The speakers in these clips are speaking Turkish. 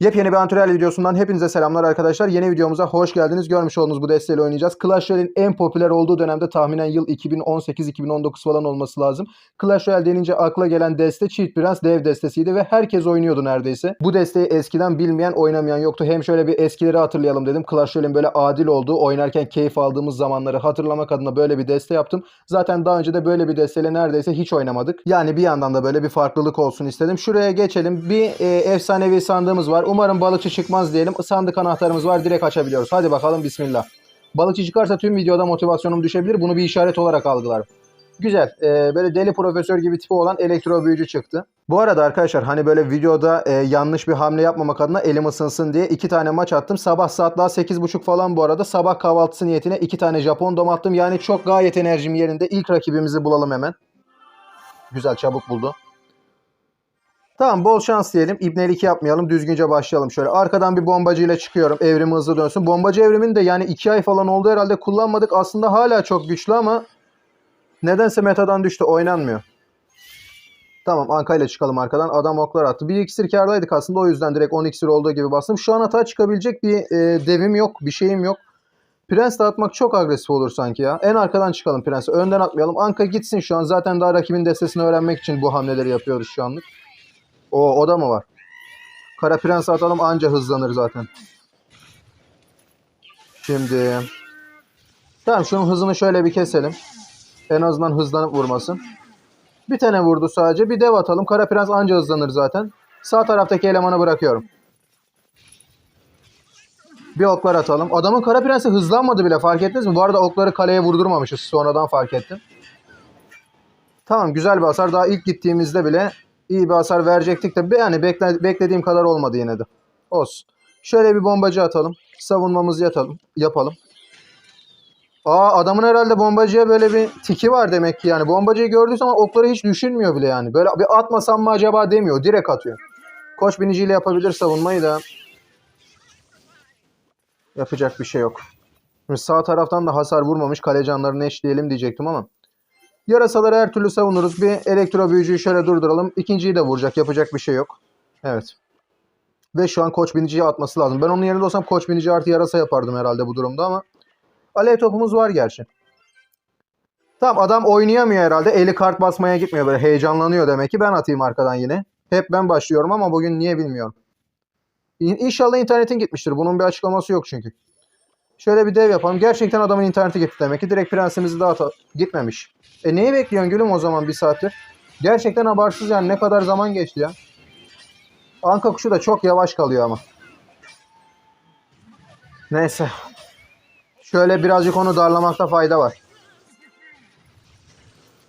Yepyeni bir antrenör videosundan hepinize selamlar arkadaşlar. Yeni videomuza hoş geldiniz. Görmüş olduğunuz bu desteğiyle oynayacağız. Clash Royale'in en popüler olduğu dönemde tahminen yıl 2018-2019 falan olması lazım. Clash Royale denince akla gelen deste Cheat Prens dev destesiydi ve herkes oynuyordu neredeyse. Bu desteği eskiden bilmeyen oynamayan yoktu. Hem şöyle bir eskileri hatırlayalım dedim. Clash Royale'in böyle adil olduğu, oynarken keyif aldığımız zamanları hatırlamak adına böyle bir deste yaptım. Zaten daha önce de böyle bir desteyle neredeyse hiç oynamadık. Yani bir yandan da böyle bir farklılık olsun istedim. Şuraya geçelim. Bir e, efsanevi sandığımız var. Umarım balıkçı çıkmaz diyelim. Sandık anahtarımız var. Direkt açabiliyoruz. Hadi bakalım bismillah. Balıkçı çıkarsa tüm videoda motivasyonum düşebilir. Bunu bir işaret olarak algılarım. Güzel. Ee, böyle deli profesör gibi tipi olan elektro büyücü çıktı. Bu arada arkadaşlar hani böyle videoda e, yanlış bir hamle yapmamak adına elim ısınsın diye iki tane maç attım. Sabah saat daha 8.30 falan bu arada. Sabah kahvaltısı niyetine iki tane Japon dom attım. Yani çok gayet enerjim yerinde. İlk rakibimizi bulalım hemen. Güzel çabuk buldu. Tamam bol şans diyelim. İbnelik yapmayalım. Düzgünce başlayalım şöyle. Arkadan bir bombacıyla çıkıyorum. Evrimi hızlı dönsün. Bombacı evrimin de yani 2 ay falan oldu herhalde kullanmadık. Aslında hala çok güçlü ama nedense metadan düştü. Oynanmıyor. Tamam Anka ile çıkalım arkadan. Adam oklar attı. Bir iksir kardaydık aslında. O yüzden direkt 10 iksir olduğu gibi bastım. Şu an hata çıkabilecek bir e, devim yok. Bir şeyim yok. Prens dağıtmak çok agresif olur sanki ya. En arkadan çıkalım Prens'e. Önden atmayalım. Anka gitsin şu an. Zaten daha rakibin destesini öğrenmek için bu hamleleri yapıyoruz şu anlık. O, o da mı var? Kara Prens atalım anca hızlanır zaten. Şimdi Tamam şunun hızını şöyle bir keselim. En azından hızlanıp vurmasın. Bir tane vurdu sadece. Bir dev atalım. Kara Prens anca hızlanır zaten. Sağ taraftaki elemanı bırakıyorum. Bir oklar atalım. Adamın Kara Prens'i hızlanmadı bile fark ettiniz mi? Bu arada okları kaleye vurdurmamışız. Sonradan fark ettim. Tamam güzel bir hasar. Daha ilk gittiğimizde bile iyi bir hasar verecektik de yani bekle, beklediğim kadar olmadı yine de. Olsun. Şöyle bir bombacı atalım. Savunmamızı yatalım, yapalım. Aa adamın herhalde bombacıya böyle bir tiki var demek ki yani. Bombacıyı gördüğü zaman okları hiç düşünmüyor bile yani. Böyle bir atmasam mı acaba demiyor. Direkt atıyor. Koç biniciyle yapabilir savunmayı da. Yapacak bir şey yok. Şimdi sağ taraftan da hasar vurmamış kalecanlarını eşleyelim diyecektim ama. Yarasaları her türlü savunuruz. Bir elektro büyücüyü şöyle durduralım. İkinciyi de vuracak. Yapacak bir şey yok. Evet. Ve şu an koç biniciyi atması lazım. Ben onun yerinde olsam koç binici artı yarasa yapardım herhalde bu durumda ama. Alev topumuz var gerçi. Tamam adam oynayamıyor herhalde. Eli kart basmaya gitmiyor böyle heyecanlanıyor demek ki. Ben atayım arkadan yine. Hep ben başlıyorum ama bugün niye bilmiyorum. İn- İnşallah internetin gitmiştir. Bunun bir açıklaması yok çünkü. Şöyle bir dev yapalım. Gerçekten adamın interneti gitti demek ki. Direkt prensimizi dağıt gitmemiş. E neyi bekliyorsun gülüm o zaman bir saattir? Gerçekten abartsız yani ne kadar zaman geçti ya. Anka kuşu da çok yavaş kalıyor ama. Neyse. Şöyle birazcık onu darlamakta fayda var.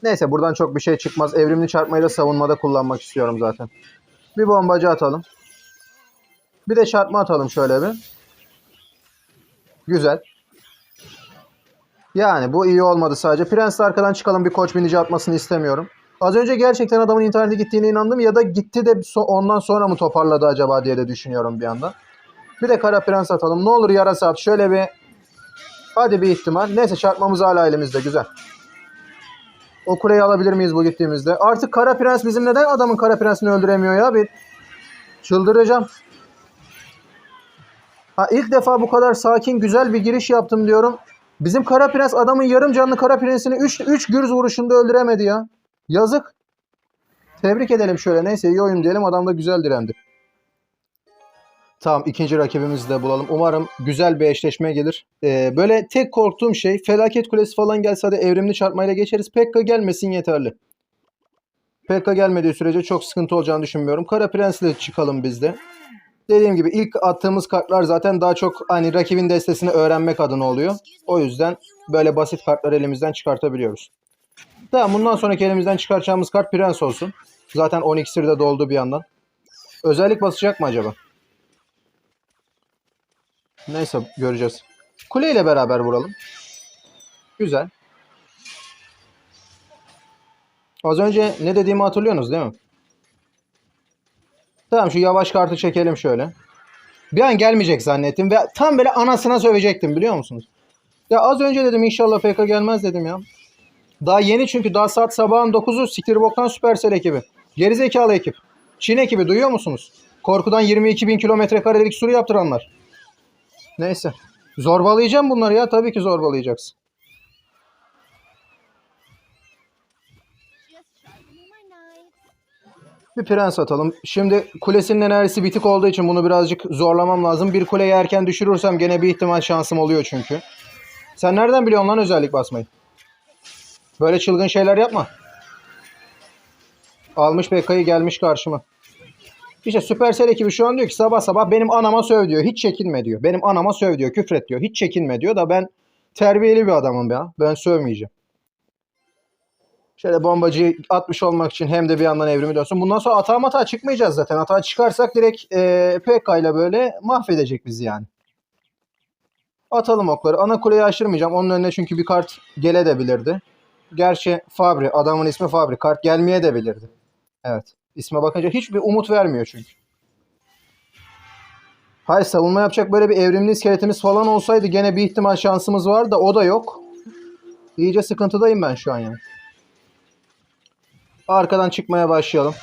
Neyse buradan çok bir şey çıkmaz. Evrimli çarpmayı da savunmada kullanmak istiyorum zaten. Bir bombacı atalım. Bir de çarpma atalım şöyle bir. Güzel. Yani bu iyi olmadı sadece. Prens'le arkadan çıkalım bir koç binici atmasını istemiyorum. Az önce gerçekten adamın internete gittiğine inandım ya da gitti de ondan sonra mı toparladı acaba diye de düşünüyorum bir yandan. Bir de kara prens atalım. Ne olur yarasa at. Şöyle bir hadi bir ihtimal. Neyse çarpmamız hala elimizde. Güzel. O kuleyi alabilir miyiz bu gittiğimizde? Artık kara prens bizim neden adamın kara prensini öldüremiyor ya? Bir çıldıracağım. Ha, ilk defa bu kadar sakin güzel bir giriş yaptım diyorum. Bizim Kara Prens adamın yarım canlı Kara Prens'ini 3 3 gürz vuruşunda öldüremedi ya. Yazık. Tebrik edelim şöyle. Neyse iyi oyun diyelim. Adam da güzel direndi. Tamam ikinci rakibimizi de bulalım. Umarım güzel bir eşleşme gelir. Ee, böyle tek korktuğum şey felaket kulesi falan gelse de evrimli çarpmayla geçeriz. Pekka gelmesin yeterli. Pekka gelmediği sürece çok sıkıntı olacağını düşünmüyorum. Kara Prens ile çıkalım biz de. Dediğim gibi ilk attığımız kartlar zaten daha çok hani rakibin destesini öğrenmek adına oluyor. O yüzden böyle basit kartları elimizden çıkartabiliyoruz. Tamam bundan sonraki elimizden çıkaracağımız kart Prens olsun. Zaten 10 iksir de doldu bir yandan. Özellik basacak mı acaba? Neyse göreceğiz. Kule ile beraber vuralım. Güzel. Az önce ne dediğimi hatırlıyorsunuz değil mi? Tamam şu yavaş kartı çekelim şöyle. Bir an gelmeyecek zannettim ve tam böyle anasına sövecektim biliyor musunuz? Ya az önce dedim inşallah FK gelmez dedim ya. Daha yeni çünkü daha saat sabahın 9'u siktir boktan Supercell ekibi. Gerizekalı ekip. Çin ekibi duyuyor musunuz? Korkudan 22 bin kilometre karelik suru yaptıranlar. Neyse. Zorbalayacağım bunları ya. Tabii ki zorbalayacaksın. Bir prens atalım. Şimdi kulesinin enerjisi bitik olduğu için bunu birazcık zorlamam lazım. Bir kuleyi erken düşürürsem gene bir ihtimal şansım oluyor çünkü. Sen nereden biliyorsun lan özellik basmayı? Böyle çılgın şeyler yapma. Almış Bekka'yı gelmiş karşıma. İşte Supercell ekibi şu an diyor ki sabah sabah benim anama söv diyor. Hiç çekinme diyor. Benim anama söv diyor. Küfret diyor. Hiç çekinme diyor da ben terbiyeli bir adamım ya. Ben sövmeyeceğim. Şöyle bombacıyı atmış olmak için hem de bir yandan evrimi dönsün. Bundan sonra hata hata çıkmayacağız zaten. Hata çıkarsak direkt e, PK ile böyle mahvedecek bizi yani. Atalım okları. Ana kuleyi aşırmayacağım. Onun önüne çünkü bir kart gele de bilirdi. Gerçi Fabri. Adamın ismi Fabri. Kart gelmeye de bilirdi. Evet. İsme bakınca hiçbir umut vermiyor çünkü. Hayır savunma yapacak böyle bir evrimli iskeletimiz falan olsaydı gene bir ihtimal şansımız var da o da yok. İyice sıkıntıdayım ben şu an yani. Arkadan çıkmaya başlayalım.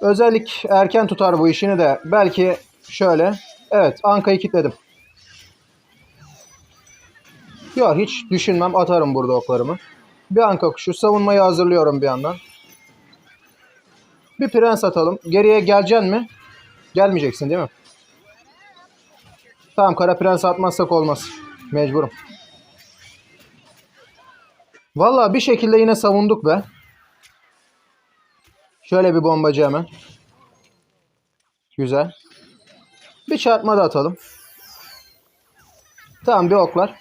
Özellik erken tutar bu işini de. Belki şöyle. Evet Anka'yı kilitledim. Yok hiç düşünmem atarım burada oklarımı. Bir Anka kuşu savunmayı hazırlıyorum bir yandan. Bir prens atalım. Geriye geleceksin mi? Gelmeyeceksin değil mi? Tamam kara prens atmazsak olmaz. Mecburum. Vallahi bir şekilde yine savunduk be. Şöyle bir bombacı hemen. Güzel. Bir çarpma da atalım. Tamam bir oklar.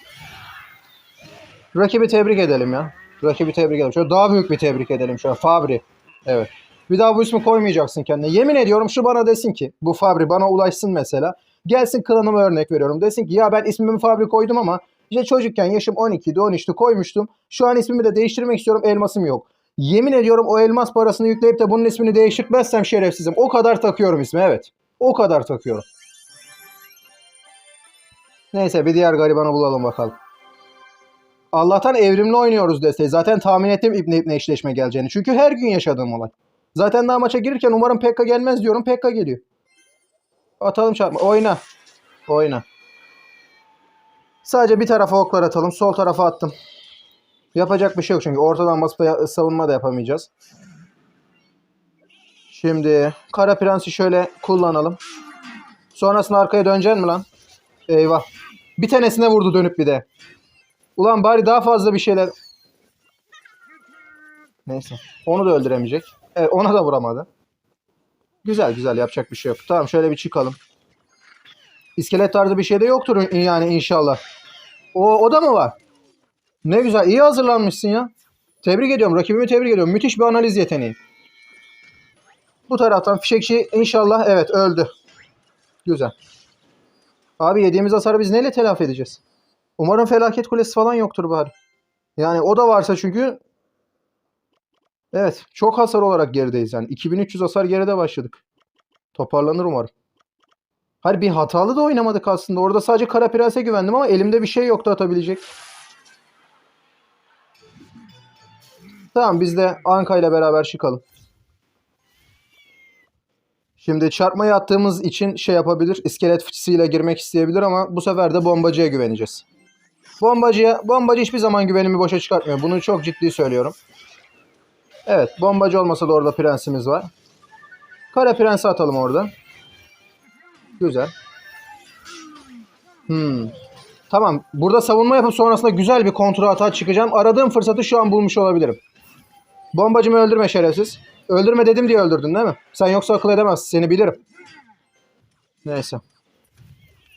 Rakibi tebrik edelim ya. Rakibi tebrik edelim. Şöyle daha büyük bir tebrik edelim. Şöyle Fabri. Evet. Bir daha bu ismi koymayacaksın kendine. Yemin ediyorum şu bana desin ki bu Fabri bana ulaşsın mesela. Gelsin klanıma örnek veriyorum. Desin ki ya ben ismimi Fabri koydum ama işte çocukken yaşım 12'di 13'tü koymuştum. Şu an ismimi de değiştirmek istiyorum elmasım yok. Yemin ediyorum o elmas parasını yükleyip de bunun ismini değiştirmezsem şerefsizim. O kadar takıyorum ismi evet. O kadar takıyorum. Neyse bir diğer garibanı bulalım bakalım. Allah'tan evrimli oynuyoruz desteği. Zaten tahmin ettim İbne İbne eşleşme geleceğini. Çünkü her gün yaşadığım olay. Zaten daha maça girirken umarım Pekka gelmez diyorum. Pekka geliyor. Atalım çarpma. Oyna. Oyna. Sadece bir tarafa oklar atalım. Sol tarafa attım. Yapacak bir şey yok çünkü ortadan basıp savunma da yapamayacağız. Şimdi Kara Prens'i şöyle kullanalım. Sonrasında arkaya döneceksin mi lan? Eyvah. Bir tanesine vurdu dönüp bir de. Ulan bari daha fazla bir şeyler. Neyse. Onu da öldüremeyecek. Evet ona da vuramadı. Güzel güzel yapacak bir şey yok. Tamam şöyle bir çıkalım. İskelet tarzı bir şey de yoktur yani inşallah. O, o da mı var? Ne güzel. iyi hazırlanmışsın ya. Tebrik ediyorum. Rakibimi tebrik ediyorum. Müthiş bir analiz yeteneği. Bu taraftan fişekçi inşallah evet öldü. Güzel. Abi yediğimiz hasarı biz neyle telafi edeceğiz? Umarım felaket kulesi falan yoktur bari. Yani o da varsa çünkü Evet çok hasar olarak gerideyiz yani. 2300 hasar geride başladık. Toparlanır umarım. Hayır bir hatalı da oynamadık aslında. Orada sadece Kara Prens'e güvendim ama elimde bir şey yoktu atabilecek. Tamam biz de Anka ile beraber çıkalım. Şimdi çarpmayı attığımız için şey yapabilir. İskelet fıçısıyla girmek isteyebilir ama bu sefer de bombacıya güveneceğiz. Bombacıya, bombacı hiçbir zaman güvenimi boşa çıkartmıyor. Bunu çok ciddi söylüyorum. Evet bombacı olmasa da orada prensimiz var. Kara prensi atalım orada. Güzel. Hmm. Tamam. Burada savunma yapıp sonrasında güzel bir kontra hata çıkacağım. Aradığım fırsatı şu an bulmuş olabilirim. Bombacımı öldürme şerefsiz. Öldürme dedim diye öldürdün değil mi? Sen yoksa akıl edemezsin. Seni bilirim. Neyse.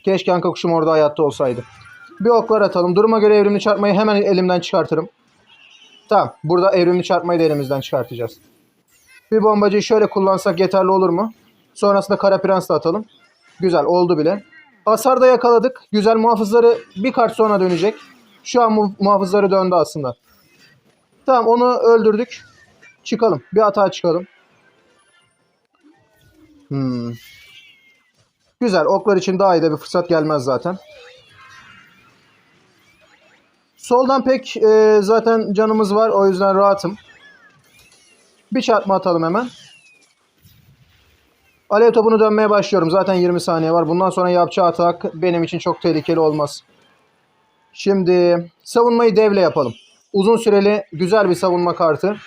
Keşke anka kuşum orada hayatta olsaydı. Bir oklar atalım. Duruma göre evrimli çarpmayı hemen elimden çıkartırım. Tamam. Burada evrimli çarpmayı da elimizden çıkartacağız. Bir bombacıyı şöyle kullansak yeterli olur mu? Sonrasında kara prens de atalım. Güzel oldu bile. Hasar da yakaladık. Güzel muhafızları bir kart sonra dönecek. Şu an mu- muhafızları döndü aslında. Tamam onu öldürdük. Çıkalım. Bir hata çıkalım. Hmm. Güzel. Oklar için daha iyi de bir fırsat gelmez zaten. Soldan pek e, zaten canımız var. O yüzden rahatım. Bir çarpma atalım hemen. Alev topunu dönmeye başlıyorum. Zaten 20 saniye var. Bundan sonra yapacağı atak benim için çok tehlikeli olmaz. Şimdi savunmayı devle yapalım. Uzun süreli güzel bir savunma kartı.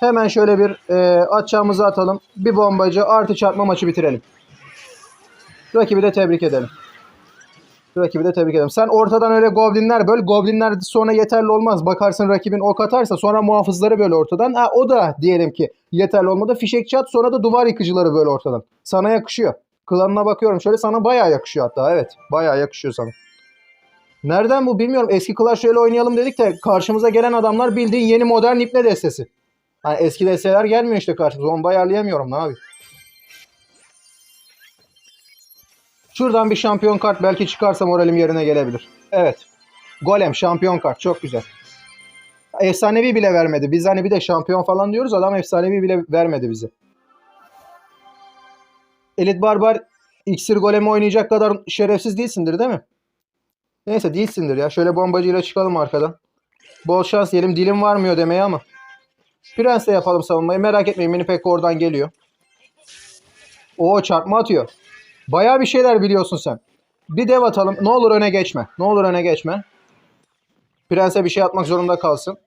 Hemen şöyle bir e, atacağımızı atalım. Bir bombacı artı çarpma maçı bitirelim. Rakibi de tebrik edelim. Rakibi de tebrik ederim. Sen ortadan öyle goblinler böl. Goblinler sonra yeterli olmaz. Bakarsın rakibin ok atarsa sonra muhafızları böyle ortadan. Ha, o da diyelim ki yeterli olmadı. Fişek çat sonra da duvar yıkıcıları böyle ortadan. Sana yakışıyor. Klanına bakıyorum şöyle sana bayağı yakışıyor hatta. Evet bayağı yakışıyor sana. Nereden bu bilmiyorum. Eski Clash Royale oynayalım dedik de karşımıza gelen adamlar bildiğin yeni modern ipne destesi. Hani eski desteler gelmiyor işte karşımıza. Onu ayarlayamıyorum ne abi. Şuradan bir şampiyon kart belki çıkarsa moralim yerine gelebilir. Evet. Golem şampiyon kart çok güzel. Efsanevi bile vermedi. Biz hani bir de şampiyon falan diyoruz. Adam efsanevi bile vermedi bize. Elit Barbar iksir golemi oynayacak kadar şerefsiz değilsindir değil mi? Neyse değilsindir ya. Şöyle bombacıyla çıkalım arkadan. Bol şans diyelim. Dilim varmıyor demeye ama. Prens'le yapalım savunmayı. Merak etmeyin. Mini Pekka oradan geliyor. Oo çarpma atıyor. Bayağı bir şeyler biliyorsun sen. Bir dev atalım. Ne olur öne geçme. Ne olur öne geçme. Prens'e bir şey atmak zorunda kalsın.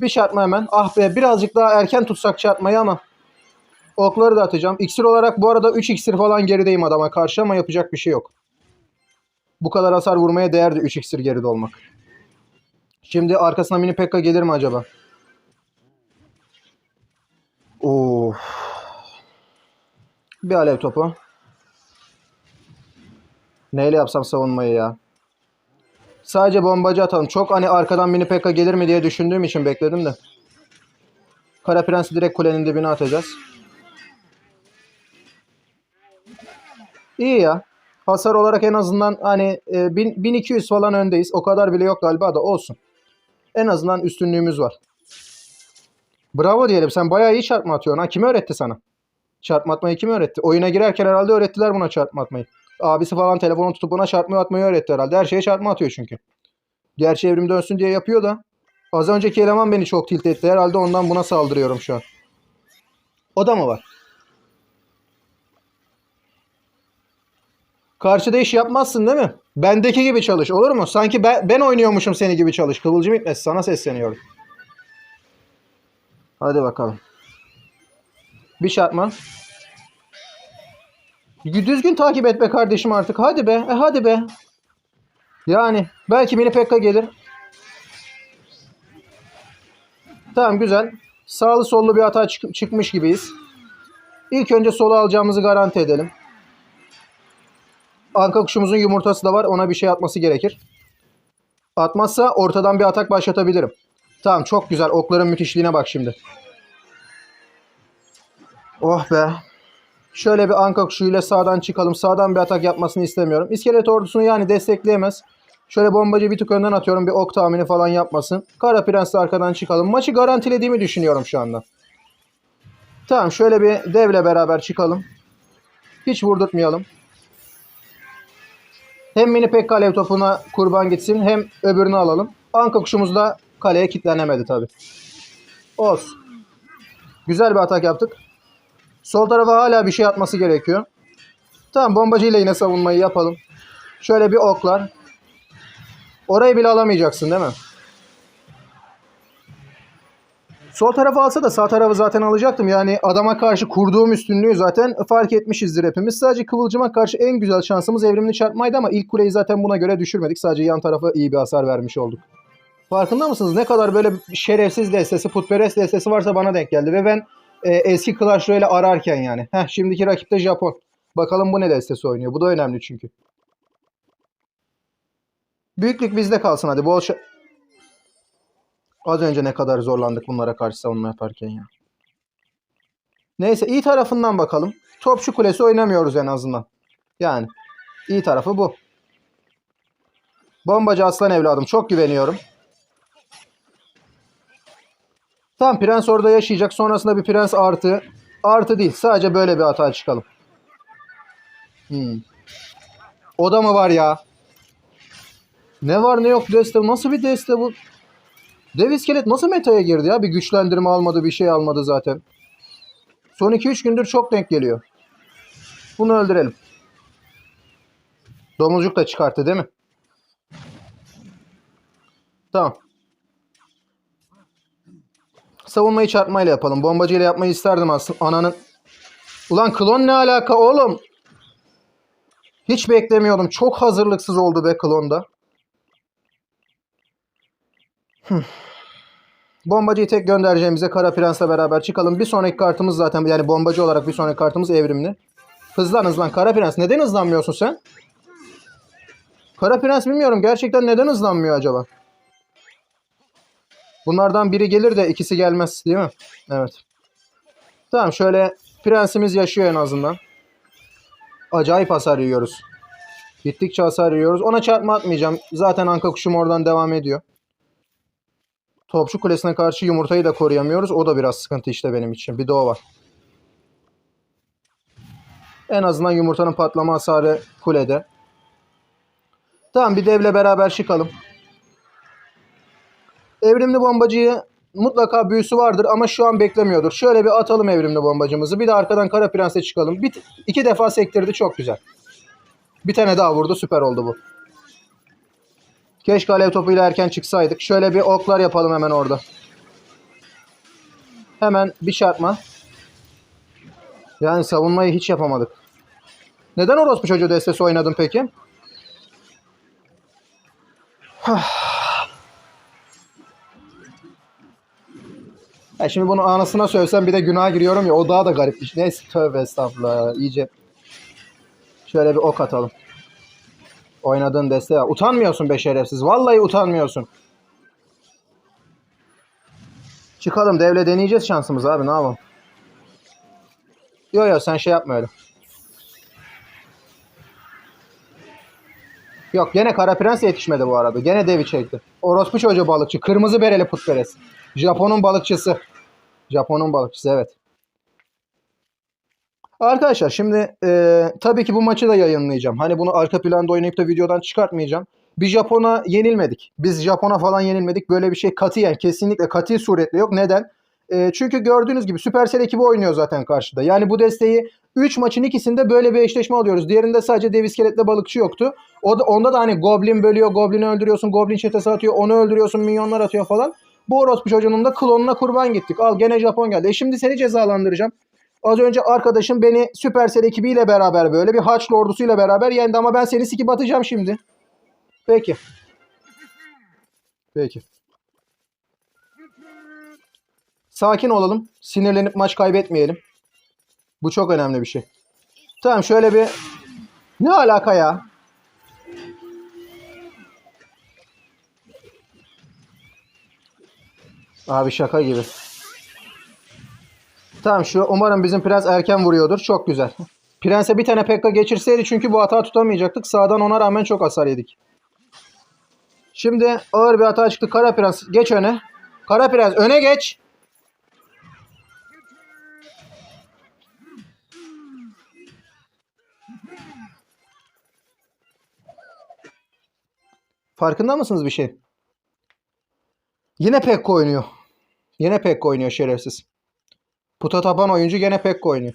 Bir çarpma hemen. Ah be birazcık daha erken tutsak çarpmayı ama. Okları da atacağım. İksir olarak bu arada 3 iksir falan gerideyim adama karşı ama yapacak bir şey yok. Bu kadar hasar vurmaya değerdi 3 iksir geride olmak. Şimdi arkasına mini Pekka gelir mi acaba? Of. Bir alev topu. Neyle yapsam savunmayı ya? Sadece bombacı atalım. Çok hani arkadan mini Pekka gelir mi diye düşündüğüm için bekledim de. Kara Prens'i direkt kulenin dibine atacağız. İyi ya. Hasar olarak en azından hani e, 1000 1200 falan öndeyiz. O kadar bile yok galiba da olsun. En azından üstünlüğümüz var. Bravo diyelim. Sen bayağı iyi çarpma atıyorsun ha. Kim öğretti sana? Çarpma atmayı kim öğretti? Oyuna girerken herhalde öğrettiler buna çarpma atmayı. Abisi falan telefonu tutup buna çarpma atmayı öğretti herhalde. Her şeye çarpma atıyor çünkü. Gerçi evrim dönsün diye yapıyor da. Az önceki eleman beni çok tilt etti. Herhalde ondan buna saldırıyorum şu an. O da mı var? Karşıda iş yapmazsın değil mi? Bendeki gibi çalış olur mu? Sanki ben, ben oynuyormuşum seni gibi çalış. Kıvılcım itmesi sana sesleniyorum. Hadi bakalım. Bir çarpma. Düzgün takip et be kardeşim artık. Hadi be. E hadi be. Yani belki mini Pekka gelir. Tamam güzel. Sağlı sollu bir hata çık- çıkmış gibiyiz. İlk önce solu alacağımızı garanti edelim. Anka kuşumuzun yumurtası da var. Ona bir şey atması gerekir. Atmazsa ortadan bir atak başlatabilirim. Tamam çok güzel. Okların müthişliğine bak şimdi. Oh be. Şöyle bir anka kuşuyla sağdan çıkalım. Sağdan bir atak yapmasını istemiyorum. İskelet ordusunu yani destekleyemez. Şöyle bombacı bir tık önden atıyorum. Bir ok tahmini falan yapmasın. Kara Prens'le arkadan çıkalım. Maçı garantilediğimi düşünüyorum şu anda. Tamam şöyle bir devle beraber çıkalım. Hiç vurdurtmayalım. Hem mini pek kale topuna kurban gitsin hem öbürünü alalım. Anka kuşumuz da kaleye kilitlenemedi tabi. Olsun. Güzel bir atak yaptık. Sol tarafa hala bir şey atması gerekiyor. Tamam bombacıyla yine savunmayı yapalım. Şöyle bir oklar. Orayı bile alamayacaksın değil mi? Sol tarafı alsa da sağ tarafı zaten alacaktım. Yani adama karşı kurduğum üstünlüğü zaten fark etmişizdir hepimiz. Sadece Kıvılcım'a karşı en güzel şansımız evrimli çarpmaydı ama ilk kuleyi zaten buna göre düşürmedik. Sadece yan tarafa iyi bir hasar vermiş olduk. Farkında mısınız? Ne kadar böyle şerefsiz destesi, putperest destesi varsa bana denk geldi. Ve ben e, eski Clash Royale ararken yani. Heh, şimdiki rakip de Japon. Bakalım bu ne destesi oynuyor. Bu da önemli çünkü. Büyüklük bizde kalsın hadi. Bol Az önce ne kadar zorlandık bunlara karşı savunma yaparken ya. Neyse iyi tarafından bakalım. Topçu kulesi oynamıyoruz en azından. Yani iyi tarafı bu. Bombacı aslan evladım çok güveniyorum. Tamam prens orada yaşayacak. Sonrasında bir prens artı. Artı değil. Sadece böyle bir hata çıkalım. Hmm. O mı var ya? Ne var ne yok deste. Nasıl bir deste bu? Dev iskelet nasıl metaya girdi ya? Bir güçlendirme almadı, bir şey almadı zaten. Son 2-3 gündür çok denk geliyor. Bunu öldürelim. Domuzcuk da çıkarttı değil mi? Tamam. Savunmayı çarpmayla yapalım. Bombacıyla yapmayı isterdim aslında. Ananın. Ulan klon ne alaka oğlum? Hiç beklemiyordum. Çok hazırlıksız oldu be klonda. Bombacıyı tek göndereceğimize Kara Prens'le beraber çıkalım. Bir sonraki kartımız zaten yani bombacı olarak bir sonraki kartımız evrimli. Hızlan hızlan Kara Prens. Neden hızlanmıyorsun sen? Kara Prens bilmiyorum. Gerçekten neden hızlanmıyor acaba? Bunlardan biri gelir de ikisi gelmez değil mi? Evet. Tamam şöyle prensimiz yaşıyor en azından. Acayip hasar yiyoruz. Gittikçe hasar yiyoruz. Ona çarpma atmayacağım. Zaten anka kuşum oradan devam ediyor. Topçu kulesine karşı yumurtayı da koruyamıyoruz. O da biraz sıkıntı işte benim için. Bir de o var. En azından yumurtanın patlama hasarı kulede. Tamam bir devle beraber çıkalım. Evrimli bombacıyı mutlaka büyüsü vardır ama şu an beklemiyordur. Şöyle bir atalım evrimli bombacımızı. Bir de arkadan Kara Prens'e çıkalım. Bir, iki defa sektirdi çok güzel. Bir tane daha vurdu süper oldu bu. Keşke alev topuyla erken çıksaydık. Şöyle bir oklar yapalım hemen orada. Hemen bir çarpma. Yani savunmayı hiç yapamadık. Neden orospu çocuğu destesi oynadın peki? Ya şimdi bunu anasına söylesem bir de günaha giriyorum ya o daha da garip bir şey. Neyse tövbe estağfurullah iyice. Şöyle bir ok atalım. Oynadığın deste ya. Utanmıyorsun be şerefsiz. Vallahi utanmıyorsun. Çıkalım devle deneyeceğiz şansımızı abi ne yapalım. Yo yo sen şey yapma öyle. Yok gene Kara Prens yetişmedi bu arada. Gene devi çekti. Orospu çocuğu balıkçı. Kırmızı bereli putperest. Japon'un balıkçısı. Japon'un balıkçısı evet. Arkadaşlar şimdi e, tabii ki bu maçı da yayınlayacağım. Hani bunu arka planda oynayıp da videodan çıkartmayacağım. Bir Japon'a yenilmedik. Biz Japon'a falan yenilmedik. Böyle bir şey katiyen kesinlikle kati suretle yok. Neden? E, çünkü gördüğünüz gibi Supercell ekibi oynuyor zaten karşıda. Yani bu desteği 3 maçın ikisinde böyle bir eşleşme alıyoruz. Diğerinde sadece dev iskeletle balıkçı yoktu. O da, onda da hani Goblin bölüyor, Goblin'i öldürüyorsun, Goblin çetesi atıyor, onu öldürüyorsun, minyonlar atıyor falan. Bu orospu çocuğunun da klonuna kurban gittik. Al gene Japon geldi. E şimdi seni cezalandıracağım. Az önce arkadaşım beni Supercell ekibiyle beraber böyle bir Haçlı ordusuyla beraber yendi ama ben seni sikip atacağım şimdi. Peki. Peki. Sakin olalım. Sinirlenip maç kaybetmeyelim. Bu çok önemli bir şey. Tamam şöyle bir... Ne alaka ya? Abi şaka gibi. Tamam şu umarım bizim prens erken vuruyordur. Çok güzel. Prense bir tane pekka geçirseydi çünkü bu hata tutamayacaktık. Sağdan ona rağmen çok hasar yedik. Şimdi ağır bir hata çıktı. Kara prens geç öne. Kara prens öne geç. Farkında mısınız bir şey? Yine Pekka oynuyor. Yine Pekka oynuyor şerefsiz. Puta tapan oyuncu gene Pekka oynuyor.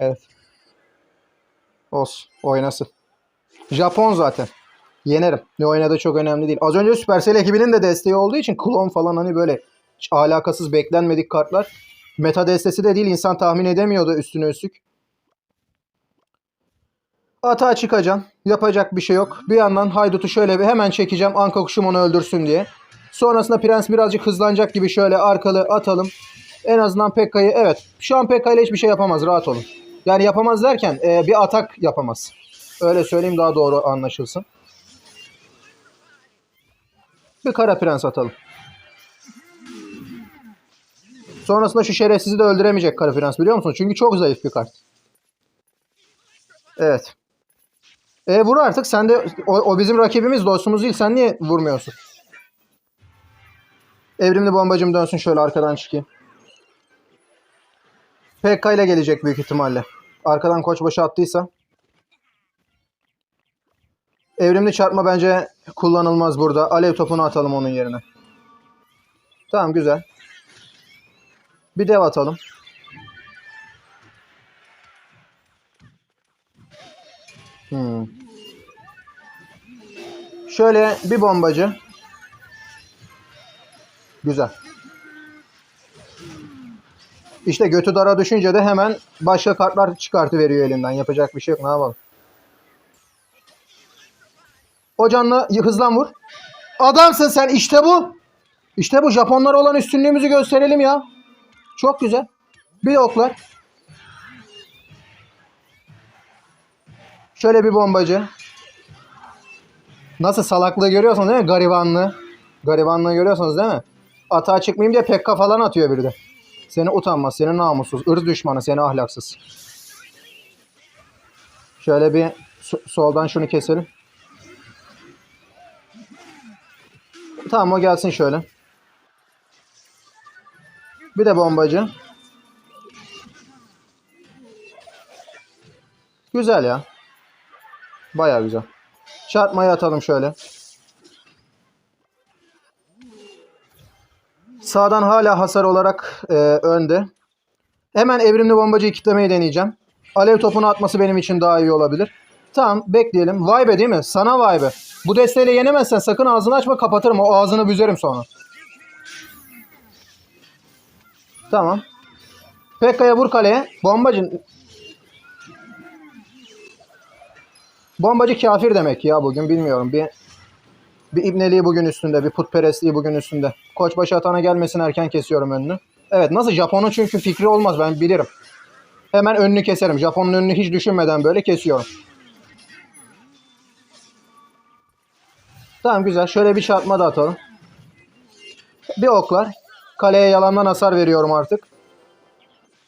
Evet. Olsun. Oynasın. Japon zaten. Yenerim. Ne oynadığı çok önemli değil. Az önce Supercell ekibinin de desteği olduğu için klon falan hani böyle alakasız beklenmedik kartlar. Meta destesi de değil. insan tahmin edemiyordu üstüne üstlük. Atağa çıkacağım. Yapacak bir şey yok. Bir yandan Haydut'u şöyle bir hemen çekeceğim. Anka kuşum onu öldürsün diye. Sonrasında Prens birazcık hızlanacak gibi şöyle arkalı atalım. En azından Pekka'yı evet. Şu an Pekka ile hiçbir şey yapamaz. Rahat olun. Yani yapamaz derken e, bir atak yapamaz. Öyle söyleyeyim daha doğru anlaşılsın. Bir kara prens atalım. Sonrasında şu şerefsizi de öldüremeyecek kara prens biliyor musun? Çünkü çok zayıf bir kart. Evet. E vur artık. Sen de o, o bizim rakibimiz, dostumuz değil. Sen niye vurmuyorsun? Evrimli bombacım dönsün şöyle arkadan çıkayım. PK ile gelecek büyük ihtimalle. Arkadan koçbaşı attıysa. Evrimli çarpma bence kullanılmaz burada. Alev topunu atalım onun yerine. Tamam güzel. Bir dev atalım. Hmm. Şöyle bir bombacı. Güzel. İşte götü dara düşünce de hemen başka kartlar çıkartıveriyor elinden. Yapacak bir şey yok. Ne yapalım? O canlı hızlan vur. Adamsın sen. İşte bu. İşte bu. Japonlara olan üstünlüğümüzü gösterelim ya. Çok güzel. Bir oklar. Şöyle bir bombacı. Nasıl salaklığı görüyorsunuz değil mi? Garibanlığı. Garibanlığı görüyorsunuz değil mi? Atağa çıkmayayım diye pekka falan atıyor biri de. Seni utanmaz, seni namussuz, ırz düşmanı, seni ahlaksız. Şöyle bir so- soldan şunu keselim. Tamam o gelsin şöyle. Bir de bombacı. Güzel ya. Baya güzel. Çarpmayı atalım şöyle. Sağdan hala hasar olarak e, önde. Hemen evrimli bombacıyı kitlemeyi deneyeceğim. Alev topunu atması benim için daha iyi olabilir. Tamam bekleyelim. Vay be değil mi? Sana vay be. Bu desteğiyle yenemezsen sakın ağzını açma kapatırım. O ağzını büzerim sonra. Tamam. Pekka'ya vur kaleye. Bombacı. Bombacı kafir demek ya bugün bilmiyorum. Bir bir ibneliği bugün üstünde, bir putperestliği bugün üstünde. Koçbaşı atana gelmesin erken kesiyorum önünü. Evet nasıl Japon'un çünkü fikri olmaz ben bilirim. Hemen önünü keserim. Japon'un önünü hiç düşünmeden böyle kesiyorum. Tamam güzel. Şöyle bir çarpma da atalım. Bir oklar. Kaleye yalandan hasar veriyorum artık.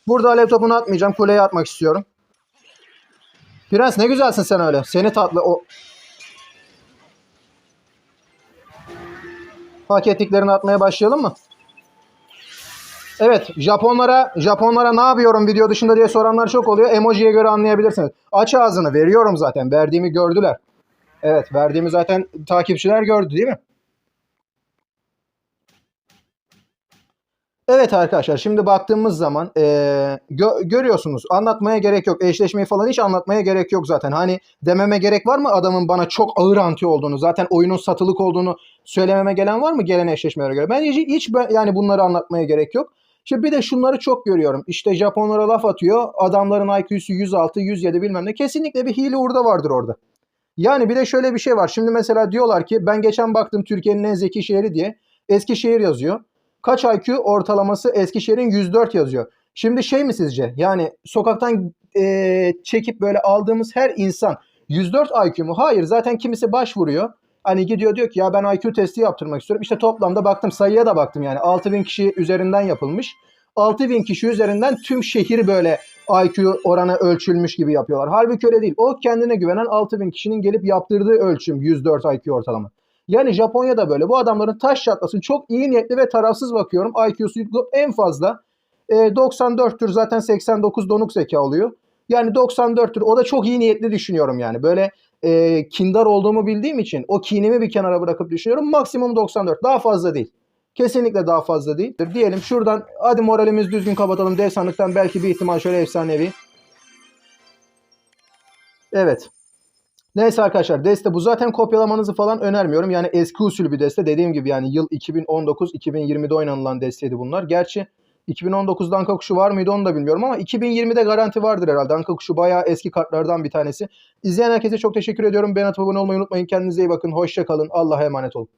Burada alev topunu atmayacağım. Kuleye atmak istiyorum. Prens ne güzelsin sen öyle. Seni tatlı o hak ettiklerini atmaya başlayalım mı? Evet, Japonlara Japonlara ne yapıyorum video dışında diye soranlar çok oluyor. Emojiye göre anlayabilirsiniz. Aç ağzını veriyorum zaten. Verdiğimi gördüler. Evet, verdiğimi zaten takipçiler gördü değil mi? Evet arkadaşlar şimdi baktığımız zaman eee, gö- görüyorsunuz anlatmaya gerek yok. Eşleşmeyi falan hiç anlatmaya gerek yok zaten. Hani dememe gerek var mı adamın bana çok ağır anti olduğunu zaten oyunun satılık olduğunu söylememe gelen var mı gelen eşleşmelere göre? Ben hiç, hiç yani bunları anlatmaya gerek yok. Şimdi bir de şunları çok görüyorum. İşte Japonlara laf atıyor. Adamların IQ'su 106, 107 bilmem ne. Kesinlikle bir hile orada vardır orada. Yani bir de şöyle bir şey var. Şimdi mesela diyorlar ki ben geçen baktım Türkiye'nin en zeki şehri diye. Eskişehir yazıyor. Kaç IQ ortalaması Eskişehir'in 104 yazıyor. Şimdi şey mi sizce? Yani sokaktan eee, çekip böyle aldığımız her insan 104 IQ mu? Hayır zaten kimisi başvuruyor. Hani gidiyor diyor ki ya ben IQ testi yaptırmak istiyorum. İşte toplamda baktım sayıya da baktım yani 6000 kişi üzerinden yapılmış. 6000 kişi üzerinden tüm şehir böyle IQ oranı ölçülmüş gibi yapıyorlar. Halbuki öyle değil. O kendine güvenen 6000 kişinin gelip yaptırdığı ölçüm 104 IQ ortalama. Yani Japonya'da böyle. Bu adamların taş çatlasın çok iyi niyetli ve tarafsız bakıyorum. IQ'su en fazla e, 94'tür zaten 89 donuk zeka oluyor. Yani 94'tür o da çok iyi niyetli düşünüyorum yani. Böyle e, kindar olduğumu bildiğim için o kinimi bir kenara bırakıp düşünüyorum. Maksimum 94 daha fazla değil. Kesinlikle daha fazla değil. Diyelim şuradan hadi moralimiz düzgün kapatalım. Dev sandıktan belki bir ihtimal şöyle efsanevi. Evet. Neyse arkadaşlar deste bu zaten kopyalamanızı falan önermiyorum. Yani eski usul bir deste dediğim gibi yani yıl 2019-2020'de oynanılan desteydi bunlar. Gerçi 2019'da Anka kuşu var mıydı onu da bilmiyorum ama 2020'de garanti vardır herhalde. Anka kuşu bayağı eski kartlardan bir tanesi. İzleyen herkese çok teşekkür ediyorum. Beğenip abone olmayı unutmayın. Kendinize iyi bakın. Hoşça kalın. Allah'a emanet olun.